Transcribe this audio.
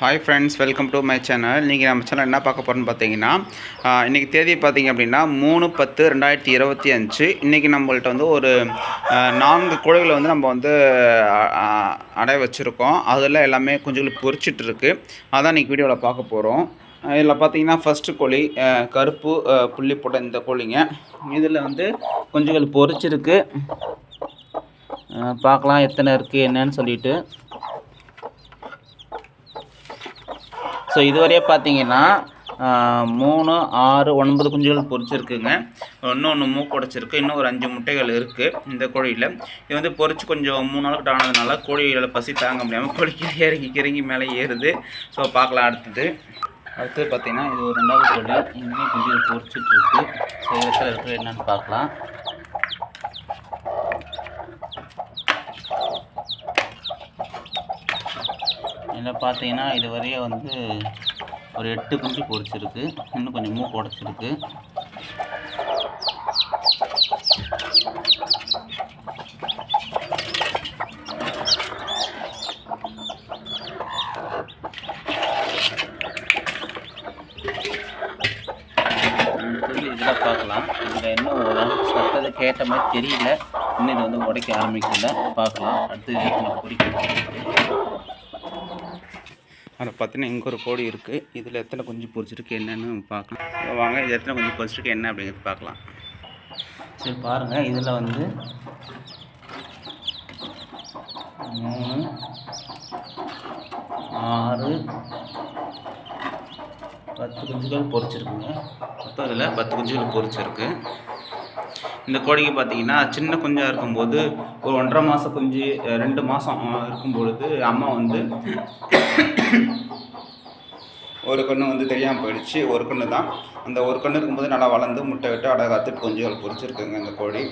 Hi friends welcome to my channel நீங்கள் நம்ம channel என்ன பார்க்க போகிறோம்னு பார்த்தீங்கன்னா இன்றைக்கி தேதி பார்த்தீங்க அப்படின்னா மூணு பத்து ரெண்டாயிரத்தி இருபத்தி அஞ்சு. இன்றைக்கி நம்மள்ட்ட வந்து ஒரு நான்கு கோழிகளை வந்து நம்ம வந்து அடைய வச்சுருக்கோம். அதில் எல்லாமே கொஞ்சம் பொரிச்சிட்டு இருக்கு. அதான் இன்றைக்கி வீடியோவில் பார்க்க போகிறோம் இதில் பார்த்தீங்கன்னா ஃபஸ்ட்டு கோழி கருப்பு புள்ளி போட்ட இந்த கோழிங்க. இதில் வந்து கொஞ்சங்கள் பொரிச்சிருக்கு பார்க்கலாம் எத்தனை இருக்குது என்னன்னு சொல்லிட்டு. ஸோ இதுவரையே பார்த்தீங்கன்னா மூணு ஆறு ஒன்பது குஞ்சுகள் பொறிச்சிருக்குங்க. இன்னொன்று மூக்கு உடைச்சிருக்கு இன்னும் ஒரு அஞ்சு முட்டைகள் இருக்குது இந்த கோழியில். இது வந்து பொறிச்சு கொஞ்சம் மூணு நாளுக்கு ஆனதுனால கோழியோட பசி தாங்க முடியாமல் கோழிக்கு இறங்கி கிறங்கி மேலே ஏறுது. ஸோ பார்க்கலாம் அடுத்தது. அடுத்தது பார்த்தீங்கன்னா இது ஒரு ரெண்டாவது கோழி. இங்கேயும் குஞ்சுகள் பொறிச்சிட்ருக்கு ஸோ இடத்துல இருக்கிறது என்னென்னு பார்க்கலாம். இதில் பார்த்தீங்கன்னா இது வரையும் வந்து ஒரு எட்டு குஞ்சு பொரிச்சிருக்கு. இன்னும் கொஞ்சம் மூக்கு உடச்சிருக்கு. இதில் பார்க்கலாம். இதில் இன்னும் ஒரு கேட்ட மாதிரி தெரியல. இன்னும் இது வந்து உடைக்க ஆரம்பிக்கல. பார்க்கலாம். அடுத்து கொஞ்சம் பொறிக்க அதை பார்த்தீங்கன்னா இங்கே ஒரு கோழி இருக்குது இதில் எத்தனை குஞ்சு பொரிச்சிருக்கு என்னன்னு பார்க்கலாம். வாங்க இது எத்தனை குஞ்சு பொரிச்சிருக்கு என்ன அப்படிங்கிறது பார்க்கலாம். சரி பாருங்கள் இதில் வந்து மூணு ஆறு பத்து குஞ்சுகள் பொரிச்சிருக்குங்க. மொத்தம் இதில் பத்து குஞ்சுகள் பொரிச்சிருக்கு. இந்த கோழிக்கு பார்த்தீங்கன்னா சின்ன குஞ்சாக இருக்கும்போது ஒரு ஒன்றரை மாதம் குஞ்சு ரெண்டு மாதம் இருக்கும் பொழுது அம்மா வந்து ஒரு கண்ணு வந்து தெரியாமல் போயிடுச்சு. ஒரு கண்ணு தான். அந்த ஒரு கண்ணு இருக்கும்போது நல்லா வளர்ந்து முட்டை விட்டு அடை காத்து குஞ்சுகள் பொரிச்சிருக்குங்க இந்த கோழி.